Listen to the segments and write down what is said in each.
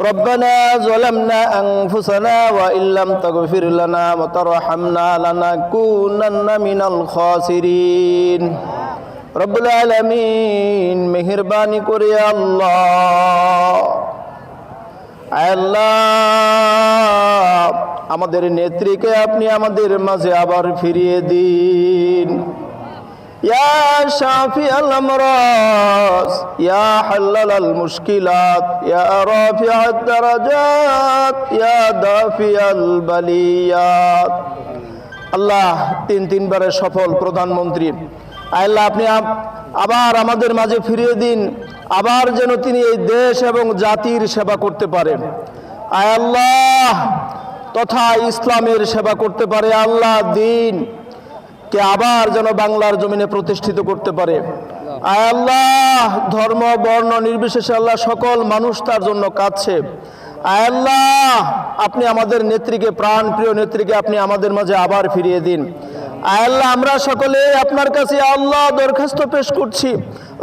ربنا ظلمنا أنفسنا وإن لم تغفر لنا وترحمنا لنكونن من الخاسرين رب العالمين মেহেরবানি করে আল্লাহ আল্লাহ আমাদের নেত্রীকে আপনি আমাদের মাঝে আবার ফিরিয়ে দিন আমরাস, ইয়া হাল্লাল আল মুশকিলাত, ইয়া রাফি আদ দারাজাত, ইয়া দাফি আল আল্লাহ তিন তিনবারের সফল প্রধানমন্ত্রী। আল্লাহ আপনি আবার আমাদের মাঝে ফিরিয়ে দিন, আবার যেন তিনি এই দেশ এবং জাতির সেবা করতে পারেন আয় আল্লাহ, তথা ইসলামের সেবা করতে পারে আল্লাহ দিন। কে আবার যেন বাংলার জমিনে প্রতিষ্ঠিত করতে পারে। আয় আল্লাহ, ধর্ম, বর্ণ নির্বিশেষে আল্লাহ সকল মানুষ তার জন্য কাঁদছে। আয় আল্লাহ, আপনি আমাদের নেত্রীকে প্রাণ প্রিয় নেত্রীকে আপনি আমাদের মাঝে আবার ফিরিয়ে দিন। আয় আল্লাহ, আমরা সকলে আপনার কাছে আল্লাহ দরখাস্ত পেশ করছি।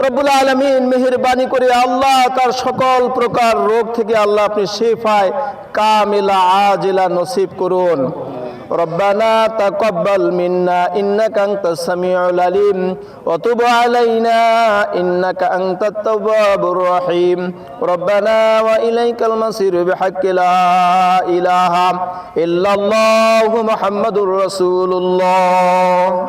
রব্বুল আলমিন মেহেরবানি করে আল্লাহ তার সকল প্রকার রোগ থেকে আল্লাহ আপনি শেফায় কামিলা আজিলা নসিব করুন। ربنا تقبل منا إنك أنت السميع العليم وتب علينا إنك أنت التواب الرحيم ربنا وإليك المصير بحق لا إله إلا الله محمد رسول الله